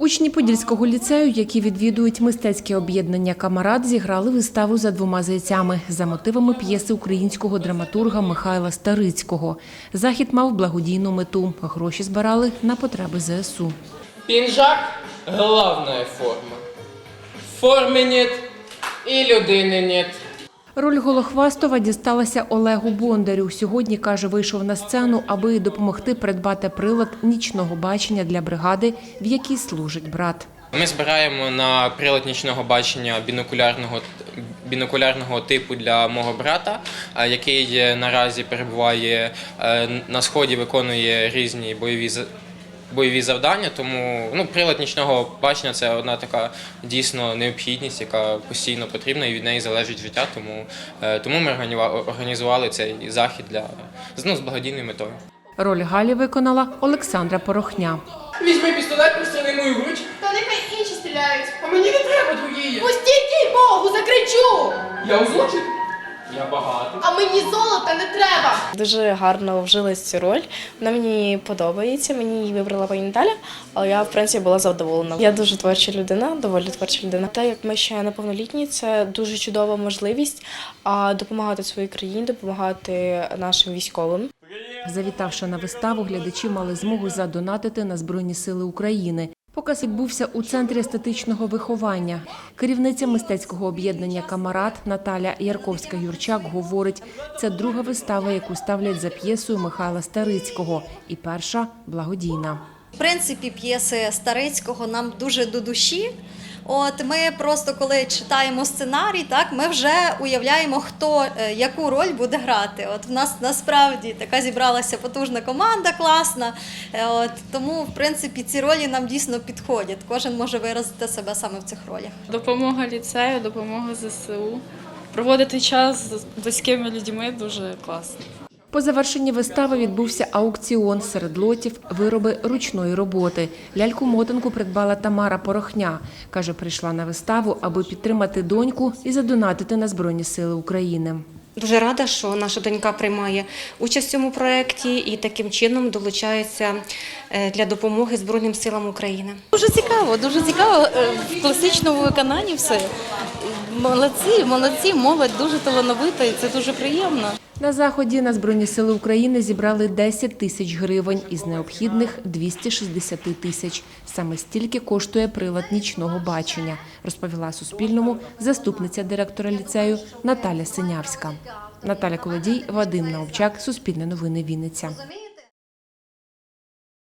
Учні Подільського ліцею, які відвідують мистецьке об'єднання Камарат, зіграли виставу за двома зайцями за мотивами п'єси українського драматурга Михайла Старицького. Захід мав благодійну мету. Гроші збирали на потреби ЗСУ. Пінжак – головная форма. Форми нет і людини нет. Роль Голохвастова дісталася Олегу Бондарю. Сьогодні, каже, вийшов на сцену, аби допомогти придбати прилад нічного бачення для бригади, в якій служить брат. Ми збираємо на прилад нічного бачення бінокулярного, бінокулярного типу для мого брата, е, який е, наразі перебуває е, на сході, виконує різні бойові бойові завдання. Тому ну, прилад нічного бачення це одна така дійсно необхідність, яка постійно потрібна і від неї залежить життя. Тому, е, тому ми органіва- організували цей захід для ну, з благодійною метою. Роль Галі виконала Олександра Порохня. Візьми пістолет, простріли мою грудь. Та нехай інші стріляють. А мені не треба твоєї. Пустіть їй Богу, закричу! Я у злочин? Я багатий. А мені золота не треба. Дуже гарно вжилась цю роль. Вона мені подобається. Мені її вибрала пані Наталя, але я в принципі була задоволена. Я дуже творча людина, доволі творча людина. Те, як ми ще неповнолітні, це дуже чудова можливість а, допомагати своїй країні, допомагати нашим військовим. Завітавши на виставу, глядачі мали змогу задонатити на Збройні Сили України. Показ відбувся у центрі естетичного виховання. Керівниця мистецького об'єднання Камарат Наталя Ярковська-Юрчак говорить, це друга вистава, яку ставлять за п'єсою Михайла Старицького, і перша благодійна. В принципі, п'єси Старицького нам дуже до душі. От ми просто коли читаємо сценарій, так ми вже уявляємо, хто е, яку роль буде грати. От в нас насправді така зібралася потужна команда, класна. Е, От тому, в принципі, ці ролі нам дійсно підходять. Кожен може виразити себе саме в цих ролях. Допомога ліцею, допомога ЗСУ. Проводити час з близькими людьми дуже класно. По завершенні вистави відбувся аукціон серед лотів вироби ручної роботи. Ляльку-мотанку придбала Тамара Порохня. Каже, прийшла на виставу, аби підтримати доньку і задонатити на Збройні Сили України. Дуже рада, що наша донька приймає участь в цьому проєкті і таким чином долучається е, для допомоги Збройним силам України. Дуже цікаво, дуже цікаво е, в класичному виконанні все. Молодці, молодці, молодь дуже талановита і це дуже приємно. На заході на Збройні Сили України зібрали 10 тисяч гривень, із необхідних 260 тисяч. Саме стільки коштує прилад нічного бачення, розповіла Суспільному заступниця директора ліцею Наталя Синявська. Наталя Колодій, Вадим Наовчак, Суспільне новини Вінниця.